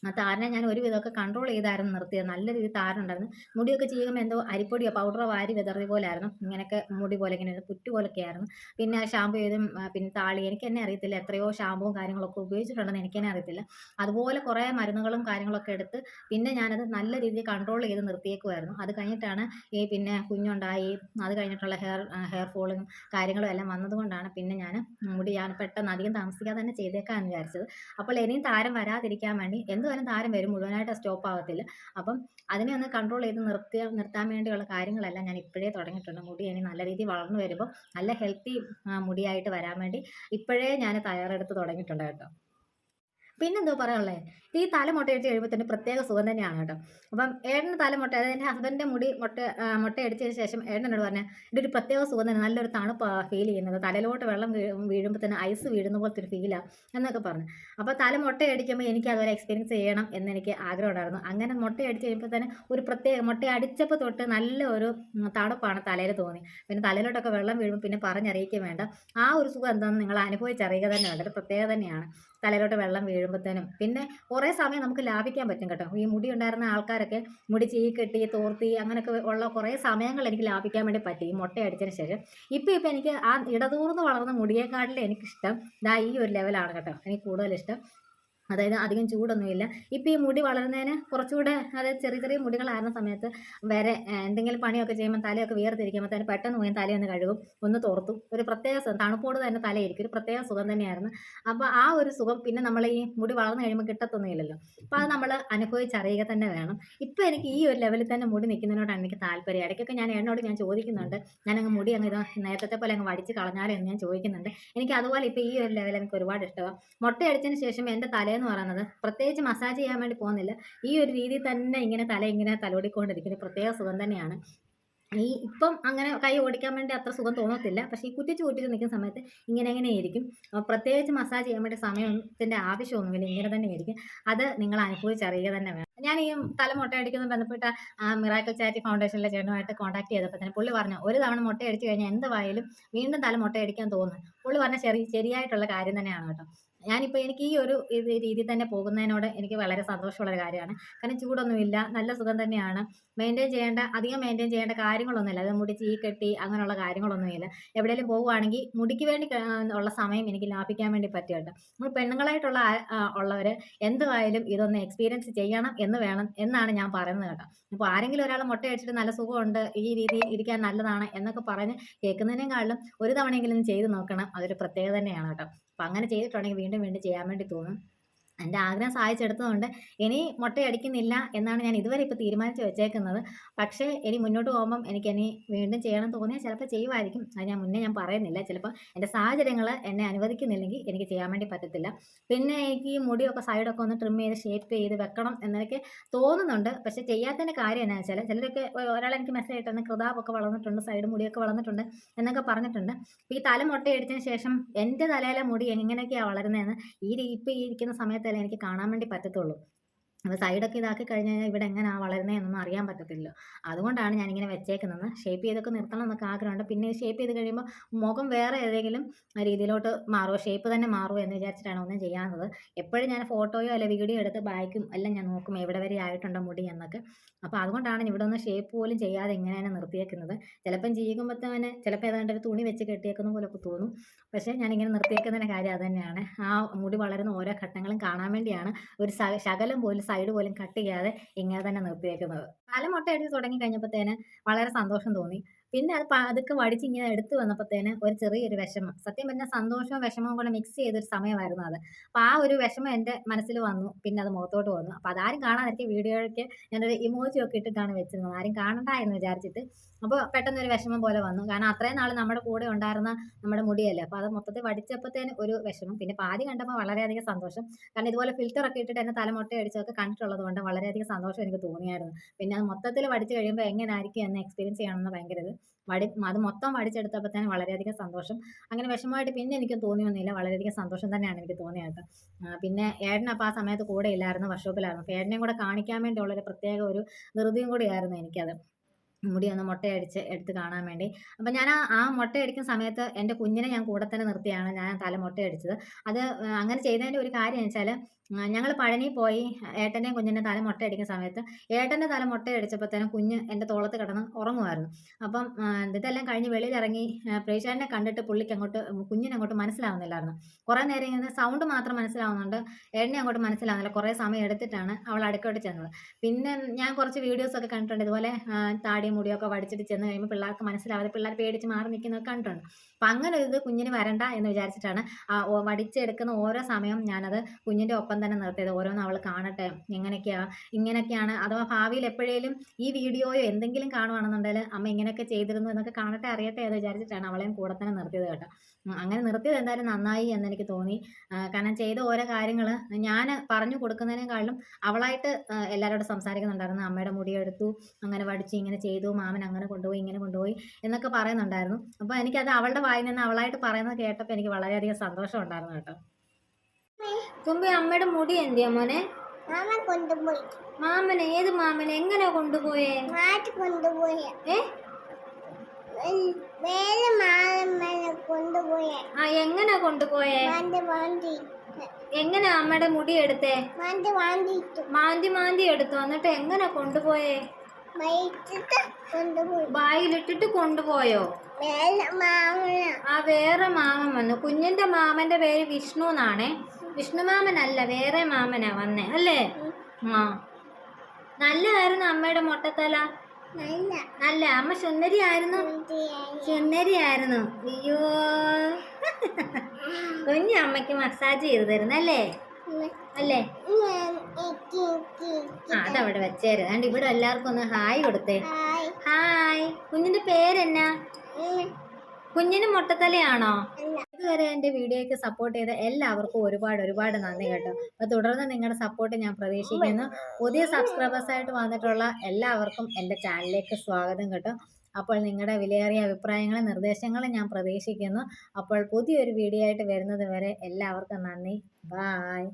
ആ താരനെ ഞാൻ ഒരു വിധമൊക്കെ കൺട്രോൾ ചെയ്തായിരുന്നു നിർത്തിയത്. നല്ല രീതിയിൽ താരനുണ്ടായിരുന്നു മുടിയൊക്കെ ചെയ്യുമ്പോൾ എന്തോ അരിപ്പൊടിയോ പൗഡറോ വാരി വിതറി പോലായിരുന്നു. ഇങ്ങനെയൊക്കെ മുടി പോലെ ഇങ്ങനെ പുറ്റു പോലൊക്കെ ആയിരുന്നു. പിന്നെ ഷാമ്പു ചെയ്തും പിന്നെ താളി എനിക്ക് തന്നെ അറിയത്തില്ല എത്രയോ ഷാമ്പുവും കാര്യങ്ങളൊക്കെ ഉപയോഗിച്ചിട്ടുണ്ടെന്ന് എനിക്ക് തന്നെ അറിയത്തില്ല. അതുപോലെ കുറേ മരുന്നുകളും കാര്യങ്ങളൊക്കെ എടുത്ത് പിന്നെ ഞാനത് നല്ല രീതിയിൽ കൺട്രോൾ ചെയ്ത് നിർത്തിയേക്കുമായിരുന്നു അത് കഴിഞ്ഞിട്ടാണ് ഈ പിന്നെ കുഞ്ഞുണ്ടായി അത് കഴിഞ്ഞിട്ടുള്ള ഹെയർ ഹെയർ ഫോളും കാര്യങ്ങളും എല്ലാം വന്നതുകൊണ്ടാണ് പിന്നെ ഞാൻ മുടി ഞാൻ പെട്ടെന്ന് അധികം താമസിക്കാതെ തന്നെ ചെയ്തേക്കാമെന്ന് വിചാരിച്ചത്. അപ്പോൾ ഇനിയും താരം വരാതിരിക്കാൻ വേണ്ടി എന്തുവരും താരം വരും മുഴുവനായിട്ട് സ്റ്റോപ്പ് ആവത്തില്ല. അപ്പം അതിനെ ഒന്ന് കൺട്രോൾ ചെയ്ത് നിർത്തിയ നിർത്താൻ വേണ്ടിയുള്ള കാര്യങ്ങളെല്ലാം ഞാൻ ഇപ്പോഴേ തുടങ്ങിയിട്ടുണ്ട്. മുടി ഇനി നല്ല രീതിയിൽ വളർന്നു വരുമ്പോൾ നല്ല ഹെൽത്തി മുടിയായിട്ട് വരാൻ വേണ്ടി ഇപ്പോഴേ ഞാൻ തയ്യാറെടുത്ത് തുടങ്ങിയിട്ടുണ്ട് കേട്ടോ. പിന്നെന്തോ പറയാനുള്ളത് ഈ തല മുട്ടയടിച്ച് കഴിയുമ്പോൾ പ്രത്യേക സുഖം തന്നെയാണ് കേട്ടോ. അപ്പം ഏട്ടന് തല മുട്ട അതായത് എന്റെ ഹസ്ബൻഡിന്റെ മുടി മുട്ട മുട്ട മുട്ടയടിച്ചതിന് ശേഷം ഏട്ടനോട് പറഞ്ഞാൽ ഇതൊരു പ്രത്യേക സുഖം തന്നെ നല്ലൊരു തണുപ്പ് ഫീൽ ചെയ്യുന്നത്. തലയിലോട്ട് വെള്ളം വീഴുമ്പോൾ തന്നെ ഐസ് വീഴുന്ന പോലത്തെ ഒരു ഫീലാണ് എന്നൊക്കെ പറഞ്ഞു. അപ്പോൾ തല മുട്ടയടിക്കുമ്പോൾ എനിക്ക് അതുപോലെ എക്സ്പീരിയൻസ് ചെയ്യണം എന്നെനിക്ക് ആഗ്രഹം ഉണ്ടായിരുന്നു. അങ്ങനെ മുട്ടയടിച്ച് കഴിയുമ്പോൾ തന്നെ ഒരു പ്രത്യേക മുട്ട അടിച്ചപ്പോൾ തൊട്ട് നല്ല ഒരു തണുപ്പാണ് തലയിൽ തോന്നി. പിന്നെ തലയിലോട്ടൊക്കെ വെള്ളം വീഴുമ്പോൾ പിന്നെ പറഞ്ഞറിയിക്കുക വേണ്ട. ആ ഒരു സുഖം എന്താണെന്ന് നിങ്ങൾ അനുഭവിച്ചറിയുക തന്നെ വേണ്ട. ഒരു പ്രത്യേകത തന്നെയാണ്. തലയിലോട്ട് വെള്ളം വീഴുമ്പോഴത്തേനും പിന്നെ കുറേ സമയം നമുക്ക് ലാഭിക്കാൻ പറ്റും കേട്ടോ. ഈ മുടി ഉണ്ടായിരുന്ന ആൾക്കാരൊക്കെ മുടി ചീ കെട്ടി തോർത്തി അങ്ങനെയൊക്കെ ഉള്ള കുറേ സമയങ്ങൾ എനിക്ക് ലാഭിക്കാൻ വേണ്ടി പറ്റി. ഈ മുട്ട അടിച്ചതിന് ശേഷം ഇപ്പം ഇപ്പം എനിക്ക് ആ ഇടതൂർന്ന് വളർന്ന മുടിയേക്കാട്ടിൽ എനിക്കിഷ്ടം ഇതാ ഈ ഒരു ലെവലാണ് കേട്ടോ. എനിക്ക് കൂടുതൽ ഇഷ്ടം അതായത് അധികം ചൂടൊന്നുമില്ല. ഇപ്പം ഈ മുടി വളരുന്നതിന് കുറച്ചുകൂടെ അതായത് ചെറിയ ചെറിയ മുടികളായിരുന്ന സമയത്ത് വരെ എന്തെങ്കിലും പണിയൊക്കെ ചെയ്യുമ്പോൾ തലയൊക്കെ വേർതിരിക്കുമ്പോൾ തന്നെ പെട്ടെന്ന് പോയി തലയൊന്ന് കഴുകും ഒന്ന് തോർത്തു. ഒരു പ്രത്യേക സുഖം തണുപ്പോട് തന്നെ തലയിരിക്കും. ഒരു പ്രത്യേക സുഖം തന്നെയായിരുന്നു. അപ്പോൾ ആ ഒരു സുഖം പിന്നെ നമ്മൾ ഈ മുടി വളർന്നു കഴിയുമ്പോൾ കിട്ടത്തൊന്നുമില്ലല്ലോ. അപ്പോൾ അത് നമ്മൾ അനുഭവിച്ചറിയുക തന്നെ വേണം. ഇപ്പോൾ എനിക്ക് ഈ ഒരു ലെവലിൽ തന്നെ മുടി നിൽക്കുന്നതിനോടാണ് എനിക്ക് താല്പര്യം. ഇടയ്ക്കൊക്കെ ഞാൻ എന്നോട് ഞാൻ ചോദിക്കുന്നുണ്ട്. ഞാനങ്ങ് മുടി അങ്ങ് നേരത്തെ പോലെ അങ്ങ് വടിച്ച് കളഞ്ഞാലോ എന്ന് ഞാൻ ചോദിക്കുന്നുണ്ട്. എനിക്ക് അതുപോലെ ഇപ്പോൾ ഈ ഒരു ലെവൽ എനിക്ക് ഒരുപാട് ഇഷ്ടമാണ് മുട്ടയടിച്ചതിന് ശേഷം എന്റെ തലയെന്ന് പറയുന്നത്. പ്രത്യേകിച്ച് മസാജ് ചെയ്യാൻ വേണ്ടി പോകുന്നില്ല. ഈ ഒരു രീതി തന്നെ ഇങ്ങനെ തല ഇങ്ങനെ തലോടിക്കൊണ്ടിരിക്കുന്ന പ്രത്യേക സുഖം തന്നെയാണ്. ഈ ഇപ്പം അങ്ങനെ കൈ ഓടിക്കാൻ വേണ്ടി അത്ര സുഖം തോന്നത്തില്ല. പക്ഷേ ഈ കുറ്റിച്ച് കുറ്റിച്ച് നിൽക്കുന്ന സമയത്ത് ഇങ്ങനെ അങ്ങനെ ആയിരിക്കും പ്രത്യേകിച്ച് മസാജ് ചെയ്യാൻ വേണ്ടി സമയത്തിന്റെ ആവശ്യമൊന്നുമില്ല. ഇങ്ങനെ തന്നെ ആയിരിക്കും അത് നിങ്ങൾ അനുഭവിച്ചറിയുക തന്നെ വേണം. ഞാൻ ഈ തല മുട്ടയടിക്കുന്ന ബന്ധപ്പെട്ട മിറാക്കൽ ചാരിറ്റി ഫൗണ്ടേഷനിലെ ചേട്ടനുമായിട്ട് കോൺടാക്ട് ചെയ്തപ്പോൾ തന്നെ പുള്ളി പറഞ്ഞു ഒരു തവണ മുട്ടയടിച്ചു കഴിഞ്ഞാൽ എന്ത് എന്തായാലും വീണ്ടും തല മുട്ടയടിക്കാൻ തോന്നുന്നു പുള്ളി പറഞ്ഞ ചെറിയ ശരിയായിട്ടുള്ള കാര്യം തന്നെയാണ് കേട്ടോ. ഞാനിപ്പോൾ എനിക്ക് ഈ ഒരു രീതിയിൽ തന്നെ പോകുന്നതിനോട് എനിക്ക് വളരെ സന്തോഷമുള്ള ഒരു കാര്യമാണ്. കാരണം ചൂടൊന്നുമില്ല നല്ല സുഖം തന്നെയാണ്. മെയിന്റെയിൻ ചെയ്യേണ്ട അധികം മെയിന്റെയിൻ ചെയ്യേണ്ട കാര്യങ്ങളൊന്നുമില്ല. അത് മുടി ചീ കെട്ടി അങ്ങനെയുള്ള കാര്യങ്ങളൊന്നുമില്ല. എവിടെയെങ്കിലും പോകുവാണെങ്കിൽ മുടിക്ക് വേണ്ടി ഉള്ള സമയം എനിക്ക് ലാഭിക്കാൻ വേണ്ടി പറ്റിയുണ്ട് നമ്മൾ പെണ്ണുങ്ങളായിട്ടുള്ള ഉള്ളവർ എന്തുമായാലും ഇതൊന്ന് എക്സ്പീരിയൻസ് ചെയ്യണം എന്ന് വേണം എന്നാണ് ഞാൻ പറയുന്നത് കേട്ടോ. അപ്പോൾ ആരെങ്കിലും ഒരാൾ മുട്ട അടിച്ചിട്ട് നല്ല സുഖമുണ്ട് ഈ രീതിയിൽ ഇരിക്കാൻ നല്ലതാണ് എന്നൊക്കെ പറഞ്ഞ് കേൾക്കുന്നതിനേക്കാളും ഒരു തവണയെങ്കിലും ചെയ്ത് നോക്കണം. അതൊരു പ്രത്യേകത തന്നെയാണ് കേട്ടോ. അപ്പം അങ്ങനെ ചെയ്തിട്ടുണ്ടെങ്കിൽ വീണ്ടും വീണ്ടും ചെയ്യാൻ വേണ്ടി തോന്നും. എന്റെ ആഗ്രഹം സാധിച്ചെടുത്തതുകൊണ്ട് ഇനി മുട്ടയടിക്കുന്നില്ല എന്നാണ് ഞാൻ ഇതുവരെ ഇപ്പോൾ തീരുമാനിച്ച് വെച്ചേക്കുന്നത്. പക്ഷേ ഇനി മുന്നോട്ട് പോകുമ്പം എനിക്ക് ഇനി വീണ്ടും ചെയ്യണം തോന്നിയാൽ ചിലപ്പോൾ ചെയ്യുമായിരിക്കും. അത് ഞാൻ മുന്നേ ഞാൻ പറയുന്നില്ല. ചിലപ്പോൾ എന്റെ സാഹചര്യങ്ങൾ എന്നെ അനുവദിക്കുന്നില്ലെങ്കിൽ എനിക്ക് ചെയ്യാൻ വേണ്ടി പറ്റത്തില്ല. പിന്നെ എനിക്ക് ഈ മുടിയൊക്കെ സൈഡൊക്കെ ഒന്ന് ട്രിം ചെയ്ത് ഷേപ്പ് ചെയ്ത് വെക്കണം എന്നൊക്കെ തോന്നുന്നുണ്ട്. പക്ഷേ ചെയ്യാത്തതിന്റെ കാര്യം എന്നാ വെച്ചാൽ ചിലരൊക്കെ ഒരാൾ എനിക്ക് മെസ്സേജ് ഇട്ടുണ്ട് കൃതാവൊക്കെ വളർന്നിട്ടുണ്ട് സൈഡ് മുടിയൊക്കെ വളർന്നിട്ടുണ്ട് എന്നൊക്കെ പറഞ്ഞിട്ടുണ്ട്. അപ്പോൾ ഈ തല മുട്ടയടിച്ചതിന് ശേഷം എന്റെ തലയിലെ മുടി എങ്ങനെയൊക്കെയാണ് വളരുന്നതെന്ന് ഈ ഇപ്പം ഈ ഇരിക്കുന്ന സമയത്തല്ലേ എനിക്ക് കാണാൻ വേണ്ടി പറ്റത്തുള്ളൂ. അപ്പോൾ സൈഡൊക്കെ ഇതാക്കി കഴിഞ്ഞ് കഴിഞ്ഞാൽ ഇവിടെ എങ്ങനെയാണ് വളരുന്നത് എന്നൊന്നും അറിയാൻ പറ്റത്തില്ലല്ലോ. അതുകൊണ്ടാണ് ഞാനിങ്ങനെ വെച്ചേക്കുന്നത്. ഷേപ്പ് ചെയ്തൊക്കെ നിർത്തണം എന്നൊക്കെ ആഗ്രഹമുണ്ട്. പിന്നെ ഷേപ്പ് ചെയ്ത് കഴിയുമ്പോൾ മുഖം വേറെ ഏതെങ്കിലും രീതിയിലോട്ട് മാറുമോ ഷേപ്പ് തന്നെ മാറുമോ എന്ന് വിചാരിച്ചിട്ടാണ് ഒന്നും ചെയ്യാത്തത്. എപ്പോഴും ഞാൻ ഫോട്ടോയോ അല്ല വീഡിയോ എടുത്ത് ബാക്കും എല്ലാം ഞാൻ നോക്കും എവിടെ വരെ ആയിട്ടുണ്ടോ മുടി എന്നൊക്കെ. അപ്പോൾ അതുകൊണ്ടാണ് ഇവിടെ ഒന്ന് ഷേപ്പ് പോലും ചെയ്യാതെ എങ്ങനെയാണ് നിർത്തിയേക്കുന്നത്. ചിലപ്പം ചെയ്യുമ്പോൾ തന്നെ ചിലപ്പോൾ ഏതാണ്ട് ഒരു തുണി വെച്ച് കെട്ടിയേക്കുന്ന പോലൊക്കെ തോന്നും. പക്ഷേ ഞാനിങ്ങനെ നിർത്തിയേക്കുന്നതിന്റെ കാര്യം അത് തന്നെയാണ്. ആ മുടി വളരുന്ന ഓരോ ഘട്ടങ്ങളും കാണാൻ വേണ്ടിയാണ് ഒരു ശകലം പോലും സൈഡ് പോലും കട്ട് ചെയ്യാതെ ഇങ്ങനെ തന്നെ നിർത്തിയേക്കുന്നത്. തല മുട്ട അടിച്ച് തുടങ്ങി കഴിഞ്ഞപ്പോഴത്തേന് വളരെ സന്തോഷം തോന്നി. പിന്നെ അത് അതൊക്കെ വടിച്ച് ഇങ്ങനെ എടുത്തു വന്നപ്പോഴത്തേന് ഒരു ചെറിയൊരു വിഷമം. സത്യം പറഞ്ഞാൽ സന്തോഷവും വിഷമവും കൂടെ മിക്സ് ചെയ്തൊരു സമയമായിരുന്നു അത്. അപ്പോൾ ആ ഒരു വിഷമം എന്റെ മനസ്സിൽ വന്നു. പിന്നെ അത് മുഖത്തോട്ട് വന്നു. അപ്പോൾ അതാരും കാണാതിരിക്കും വീഡിയോയ്ക്ക് ഞാനൊരു ഇമോജി ഒക്കെ ഇട്ടിട്ടാണ് വെച്ചിരുന്നത്. ആരും കാണണ്ട എന്ന് വിചാരിച്ചിട്ട് അപ്പോൾ പെട്ടെന്ന് ഒരു വിഷമം പോലെ വന്നു. കാരണം അത്രയും നാൾ നമ്മുടെ കൂടെ ഉണ്ടായിരുന്ന നമ്മുടെ മുടിയല്ലേ? അപ്പോൾ അത് മൊത്തത്തിൽ വടിച്ചപ്പോഴത്തേന് ഒരു വിഷമം. പിന്നെ പാതി കണ്ടപ്പോൾ വളരെയധികം സന്തോഷം. കാരണം ഇതുപോലെ ഫിൽറ്റർ ഒക്കെ ഇട്ടിട്ട് എന്നെ തലമുട്ട അടിച്ചൊക്കെ കണ്ടിട്ടുള്ളത് കൊണ്ട് വളരെയധികം സന്തോഷം എനിക്ക് തോന്നിയായിരുന്നു. പിന്നെ അത് മൊത്തത്തിൽ വടിച്ചു കഴിയുമ്പോൾ എങ്ങനെയായിരിക്കും എന്ന് എക്സ്പീരിയൻസ് ചെയ്യണമെന്ന് ഭയങ്കര ഇത് വടി അത് മൊത്തം വടിച്ചെടുത്തപ്പോൾ തന്നെ വളരെയധികം സന്തോഷം. അങ്ങനെ വിഷമമായിട്ട് പിന്നെ എനിക്ക് തോന്നിയൊന്നുമില്ല. വളരെയധികം സന്തോഷം തന്നെയാണ് എനിക്ക് തോന്നിയത്. പിന്നെ ഏട്ടൻ അപ്പോൾ ആ സമയത്ത് കൂടെ ഇല്ലായിരുന്നു വർഷോപ്പിലായിരുന്നു അപ്പോൾ ഏട്ടനെയും കൂടെ കാണിക്കാൻ വേണ്ടിയുള്ളൊരു പ്രത്യേക ഒരു ധൃതിയും കൂടിയായിരുന്നു എനിക്കത്. മുടി ഒന്ന് മുട്ടയടിച്ച് എടുത്ത് കാണാൻ വേണ്ടി. അപ്പം ഞാൻ ആ മുട്ടയടിക്കുന്ന സമയത്ത് എന്റെ കുഞ്ഞിനെ ഞാൻ കൂടെ തന്നെ നിർത്തിയാണ് ഞാൻ തല മുട്ടയടിച്ചത്. അത് അങ്ങനെ ചെയ്തതിന്റെ ഒരു കാര്യം വെച്ചാൽ ഞങ്ങൾ പഴനി പോയി ഏട്ടന്റെയും കുഞ്ഞിന്റെ തല മുട്ടയടിക്കുന്ന സമയത്ത് ഏട്ടന്റെ തല മുട്ടയടിച്ചപ്പോഴത്തേനും കുഞ്ഞ് എന്റെ തോളത്ത് കിടന്ന് ഉറങ്ങുമായിരുന്നു അപ്പം ഇതെല്ലാം കഴിഞ്ഞ് വെളിയിലിറങ്ങി പ്രേക്ഷകനെ കണ്ടിട്ട് പുള്ളിക്ക് അങ്ങോട്ട് കുഞ്ഞിനെ അങ്ങോട്ട് മനസ്സിലാവുന്നില്ലായിരുന്നു. കുറേ നേരം ഇങ്ങനെ സൗണ്ട് മാത്രം മനസ്സിലാവുന്നുണ്ട് ഏട്ടനെ അങ്ങോട്ട് മനസ്സിലാവുന്നില്ല. കുറേ സമയം എടുത്തിട്ടാണ് അവൾ അടുക്കോട്ട് ചെന്നത്. പിന്നെ ഞാൻ കുറച്ച് വീഡിയോസൊക്കെ കണ്ടിട്ടുണ്ട്. ഇതുപോലെ ആ, താടിയും മുടിയൊക്കെ വടിച്ചിട്ട് ചെന്ന് കഴിയുമ്പോൾ പിള്ളേർക്ക് മനസ്സിലാവാതെ പിള്ളേർ പേടിച്ച് മാറി നിൽക്കുന്നത് കണ്ടിട്ടുണ്ട്. അപ്പം അങ്ങനെ ഒരു ഇത് കുഞ്ഞിന് വരണ്ട എന്ന് വിചാരിച്ചിട്ടാണ് ആ വടിച്ചെടുക്കുന്ന ഓരോ സമയം ഞാനത് കുഞ്ഞിന്റെ ഒപ്പം തന്നെ നിർത്തിയത്. ഓരോന്ന് അവൾ കാണട്ടെ എങ്ങനെയൊക്കെയാ ഇങ്ങനെയൊക്കെയാണ്. അഥവാ ഭാവിയിൽ എപ്പോഴേലും ഈ വീഡിയോയോ എന്തെങ്കിലും കാണുവാണെന്നുണ്ടെങ്കിൽ അമ്മ ഇങ്ങനെയൊക്കെ ചെയ്തിരുന്നു എന്നൊക്കെ കാണട്ടെ അറിയട്ടെ എന്ന് വിചാരിച്ചിട്ടാണ് അവളെയും കൂടെ തന്നെ നിർത്തിയത് കേട്ടോ. അങ്ങനെ നിർത്തിയത് എന്തായാലും നന്നായി എന്നെനിക്ക് തോന്നി. ആ, കാരണം ചെയ്ത ഓരോ കാര്യങ്ങൾ ഞാൻ പറഞ്ഞു കൊടുക്കുന്നതിനേക്കാളും അവളായിട്ട് എല്ലാവരോടും സംസാരിക്കുന്നുണ്ടായിരുന്നു. അമ്മയുടെ മുടിയെടുത്തു അങ്ങനെ വടിച്ച് ഇങ്ങനെ ചെയ്തു. മാമൻ അങ്ങനെ കൊണ്ടുപോയി ഇങ്ങനെ കൊണ്ടുപോയി എന്നൊക്കെ പറയുന്നുണ്ടായിരുന്നു. അപ്പോൾ എനിക്കത് അവളുടെ വായിൽ നിന്ന് അവളായിട്ട് പറയുന്നത് കേട്ടപ്പോൾ എനിക്ക് വളരെയധികം സന്തോഷം ഉണ്ടായിരുന്നു കേട്ടോ. തുമ്പി അമ്മയുടെ മുടി എന്തിയാ മോനെ? മാമ കൊണ്ടുപോയി. മാമൻ ഏത് മാമൻ എങ്ങനെ കൊണ്ടുപോയേ? മാറ്റി കൊണ്ടുപോയി. ഏ? ഉം, വേറെ മാമനെ കൊണ്ടുപോയി. ആ എങ്ങനെ കൊണ്ടുപോയേ? മാന്തി എങ്ങനെ അമ്മയുടെ മുടി എടുത്തേ? മാന്തി മാന്തി എടുത്തു. എന്നിട്ട് എങ്ങനെ കൊണ്ടുപോയേ? വൈകിട്ട് കൊണ്ടുപോയി. ആ വേറെ മാമൻ വന്നു. കുഞ്ഞിന്റെ മാമന്റെ പേര് വിഷ്ണു എന്നാണേ. വിഷ്ണു മാമനല്ല വേറെ മാമനാ വന്നേ അല്ലേ? ആ. നല്ലതായിരുന്നു അമ്മയുടെ മുട്ടത്തല? നല്ല. അമ്മ സുന്ദരി ആയിരുന്നു അയ്യോ. കുഞ്ഞു അമ്മയ്ക്ക് മസാജ് ചെയ്തു തരുന്നല്ലേ? അല്ലേ? അതവിടെ വെച്ചേര്. അതുകൊണ്ട് ഇവിടെ എല്ലാവർക്കും ഒന്ന് ഹായ് കൊടുത്തേ. ഹായ്. കുഞ്ഞിന്റെ പേരെന്നാ? കുഞ്ഞിന് മുട്ടത്തലയാണോ? ഇതുവരെ എന്റെ വീഡിയോയ്ക്ക് സപ്പോർട്ട് ചെയ്ത എല്ലാവർക്കും ഒരുപാട് ഒരുപാട് നന്ദി കേട്ടോ. അപ്പോൾ തുടർന്ന് നിങ്ങളുടെ സപ്പോർട്ട് ഞാൻ പ്രതീക്ഷിക്കുന്നു. പുതിയ സബ്സ്ക്രൈബേഴ്സ് ആയിട്ട് വന്നിട്ടുള്ള എല്ലാവർക്കും എന്റെ ചാനലിലേക്ക് സ്വാഗതം കേട്ടോ. അപ്പോൾ നിങ്ങളുടെ വിലയേറിയ അഭിപ്രായങ്ങളും നിർദ്ദേശങ്ങളും ഞാൻ പ്രതീക്ഷിക്കുന്നു. അപ്പോൾ പുതിയൊരു വീഡിയോ ആയിട്ട് വരുന്നത് വരെ എല്ലാവർക്കും നന്ദി. ബായ്